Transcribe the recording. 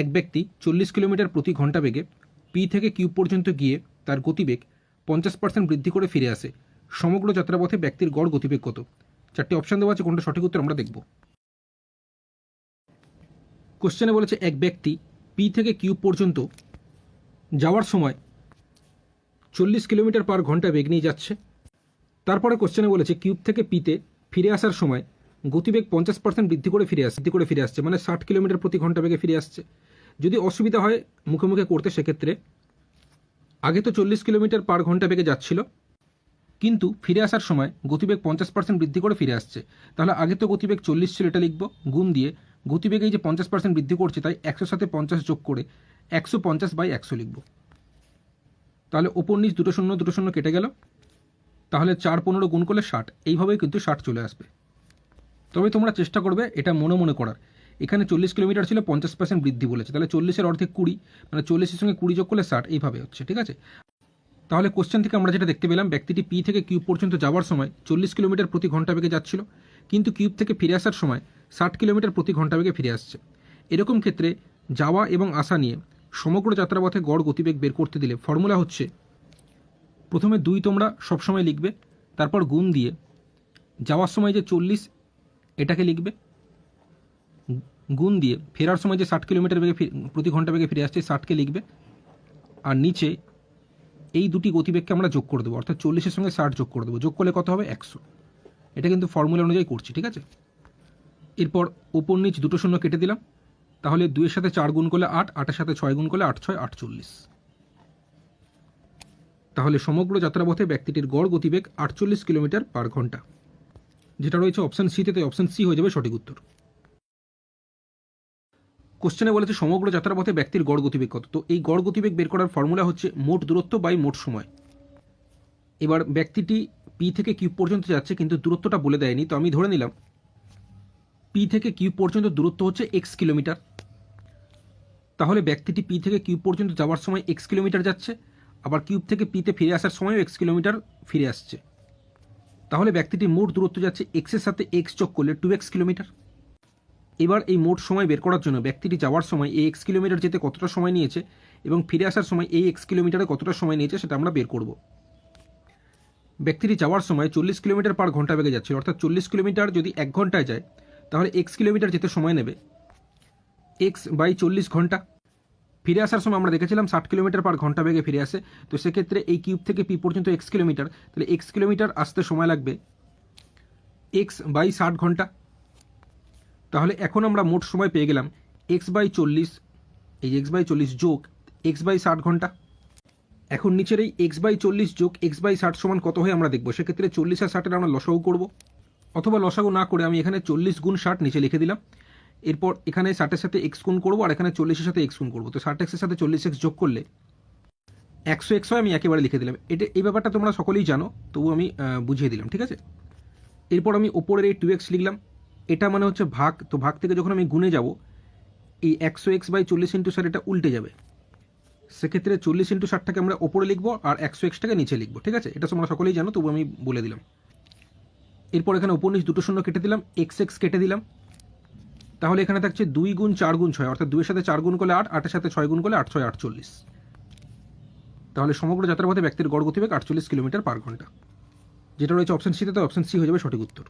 এক ব্যক্তি চল্লিশ কিলোমিটার প্রতি ঘণ্টা বেগে পি থেকে কিউ পর্যন্ত গিয়ে তার গতিবেগ পঞ্চাশ পার্সেন্ট বৃদ্ধি করে ফিরে আসে। সমগ্র যাত্রাপথে ব্যক্তির গড় গতিবেগ কত? চারটি অপশান দেওয়া আছে, কোনটা সঠিক উত্তর আমরা দেখব। কোশ্চেনে বলেছে, এক ব্যক্তি পি থেকে কিউ পর্যন্ত যাওয়ার সময় চল্লিশ কিলোমিটার পার ঘণ্টা বেগ নিয়ে যাচ্ছে। তারপরে কোশ্চেনে বলেছে কিউব থেকে পিতে ফিরে আসার সময় গতিবেগ পঞ্চাশ পার্সেন্ট বৃদ্ধি করে ফিরে আসছে করে ফিরে আসছে মানে ষাট কিলোমিটার প্রতি ঘণ্টা বেগে ফিরে আসছে। যদি অসুবিধা হয় মুখে মুখে করতে সেক্ষেত্রে, আগে তো চল্লিশ কিলোমিটার পার ঘণ্টা বেগে যাচ্ছিল, কিন্তু ফিরে আসার সময় গতিবেগ পঞ্চাশ পার্সেন্ট বৃদ্ধি করে ফিরে আসছে। তাহলে আগে তো গতিবেগ চল্লিশ ছিল, এটা লিখব, গুণ দিয়ে গতিবেগ যে পঞ্চাশ পার্সেন্ট বৃদ্ধি করছে, তাই একশোর সাথে পঞ্চাশ যোগ করে একশো পঞ্চাশ বাই একশো লিখব। তাহলে ওপর নিচ দুটো শূন্য দুটো শূন্য কেটে গেল, তাহলে চার পনেরো গুণ করলে ষাট, এইভাবেই কিন্তু ষাট চলে আসবে। তবে তোমরা চেষ্টা করবে এটা মনে মনে করার। এখানে চল্লিশ কিলোমিটার ছিল, পঞ্চাশ পার্সেন্ট বৃদ্ধি বলেছে। তাহলে চল্লিশের অর্ধেক কুড়ি মানে চল্লিশের সঙ্গে কুড়ি যোগ করলে ষাট, এইভাবে হচ্ছে, ঠিক আছে? তাহলে কোশ্চেন থেকে আমরা যেটা দেখতে পেলাম, ব্যক্তিটি পি থেকে কিউব পর্যন্ত যাওয়ার সময় চল্লিশ কিলোমিটার প্রতি ঘণ্টা বেগে যাচ্ছিল, কিন্তু কিউব থেকে ফিরে আসার সময় ষাট কিলোমিটার প্রতি ঘণ্টা বেগে ফিরে আসছে। এরকম ক্ষেত্রে যাওয়া এবং আসা নিয়ে সমগ্র যাত্রাপথে গড় গতিবেগ বের করতে দিলে ফর্মুলা হচ্ছে, প্রথমে দুই তোমরা সবসময় লিখবে, তারপর গুণ দিয়ে, যাওয়ার সময় যে চল্লিশ এটাকে লিখবে। গুণ দিয়ে ফেরার সময় যে ষাট কিলোমিটার বেগে প্রতি ঘণ্টা বেগে ফিরে আসছে, ষাটকে লিখবে। আর নিচে এই দুটি গতিবেগকে আমরা যোগ করে দেবো, অর্থাৎ চল্লিশের সঙ্গে ষাট যোগ করে দেবো। যোগ করলে কত হবে? একশো। এটা কিন্তু ফর্মুলা অনুযায়ী করছি, ঠিক আছে? এরপর ওপর নিচ দুটো শূন্য কেটে দিলাম। তাহলে দুইয়ের সাথে চার গুণ করলে আট, আটের সাথে ছয় গুণ করলে আট ছয় আটচল্লিশ। তাহলে সমগ্র যাত্রাপথে ব্যক্তিটির গড় গতিবেগ আটচল্লিশ কিলোমিটার পার ঘণ্টা। যেটা রয়েছে অপশান সিতে তাই অপশান সি হয়ে যাবে সঠিক উত্তর। কোশ্চেনে বলেছে, সমগ্র যাত্রাপথে ব্যক্তির গড় গতিবেগ কত? তো এই গড় গতিবেগ বের করার ফর্মুলা হচ্ছে মোট দূরত্ব বাই মোট সময়। এবার ব্যক্তিটি পি থেকে কিউব পর্যন্ত যাচ্ছে, কিন্তু দূরত্বটা বলে দেয়নি, তো আমি ধরে নিলাম পি থেকে কিউব পর্যন্ত দূরত্ব হচ্ছে এক্স কিলোমিটার। তাহলে ব্যক্তিটি পি থেকে কিউব পর্যন্ত যাওয়ার সময় এক্স কিলোমিটার যাচ্ছে, আবার কিউব থেকে পিতে ফিরে আসার সময়ও এক্স কিলোমিটার ফিরে আসছে। তাহলে ব্যক্তিটি মোট দূরত্ব যাচ্ছে এক্সের সাথে এক্স যোগ করলে টু এক্স কিলোমিটার। এবার এই মোট সময় বের করার জন্য ব্যক্তিটি যাওয়ার সময় এই এক্স কিলোমিটার যেতে কতটা সময় নিয়েছে এবং ফিরে আসার সময় এই এক্স কিলোমিটারে কতটা সময় নিয়েছে সেটা আমরা বের করব। ব্যক্তিটি যাওয়ার সময় চল্লিশ কিলোমিটার পার ঘণ্টা বেগে যাচ্ছিল অর্থাৎ চল্লিশ কিলোমিটার যদি এক ঘন্টায় যায়, তাহলে এক্স কিলোমিটার যেতে সময় নেবে। এক্স বাই চল্লিশ ঘণ্টা। ফিরে আসার সময় আমরা দেখেছিলাম ষাট কিলোমিটার পার ঘণ্টা বেগে ফিরে আসে। তো সেক্ষেত্রে এই কিউব থেকে পি পর্যন্ত এক্স কিলোমিটার। তাহলে এক্স কিলোমিটার আসতে সময় লাগবে এক্স বাই ষাট ঘণ্টা। তাহলে এখন আমরা মোট সময় পেয়ে গেলাম এক্স বাই চল্লিশ, এই এক্স বাই চল্লিশ যোগ এক্স বাই ষাট ঘণ্টা। এখন নিচের এই এক্স বাই চল্লিশ যোগ এক্স বাই ষাট সমান কত হয় আমরা দেখব। সেক্ষেত্রে চল্লিশ আর ষাটের আমরা লসাগু করব। অথবা লসাগু না করে আমি এখানে চল্লিশ গুণ ষাট নিচে লিখে দিলাম। এরপর এখানে ষাটের সাথে এক্স গুণ করব আর এখানে চল্লিশের সাথে এক্স গুণ করব। তো ষাট এক্সের সাথে চল্লিশ এক্স যোগ করলে একশো এক্স হয় আমি একেবারে লিখে দিলাম। এটা এই ব্যাপারটা তোমরা সকলেই জানো তবু আমি বুঝিয়ে দিলাম, ঠিক আছে? এরপর আমি ওপরের এই টু এক্স লিখলাম। এটা মানে হচ্ছে ভাগ, তো ভাগ থেকে যখন আমি গুনে যাব, এই একশো এক্স বাই চল্লিশ ইন্টু ষাট এটা উল্টে যাবে। সেক্ষেত্রে চল্লিশ ইন্টু ষাটটাকে আমরা ওপরে লিখব আর একশো এক্সটাকে নিচে লিখব, ঠিক আছে? এটা তোমরা সকলেই জানো তবু আমি বলে দিলাম। এরপর এখানে উপর দুটো শূন্য কেটে দিলাম এক্স এক্স কেটে দিলাম। তাহলে এখানে থাকছে দুই গুণ চার গুণ ছয়, অর্থাৎ দুইয়ের সাথে চার গুণ করলে আট, আটের সাথে ছয় গুণ করলে আট ছয় আটচল্লিশ। তাহলে সমগ্র যাত্রাপথে ব্যক্তির গড় গতিবেগ আটচল্লিশ কিলোমিটার পার ঘণ্টা। যেটা রয়েছে অপশন সিতে তো অপশন সি হয়ে যাবে সঠিক উত্তর।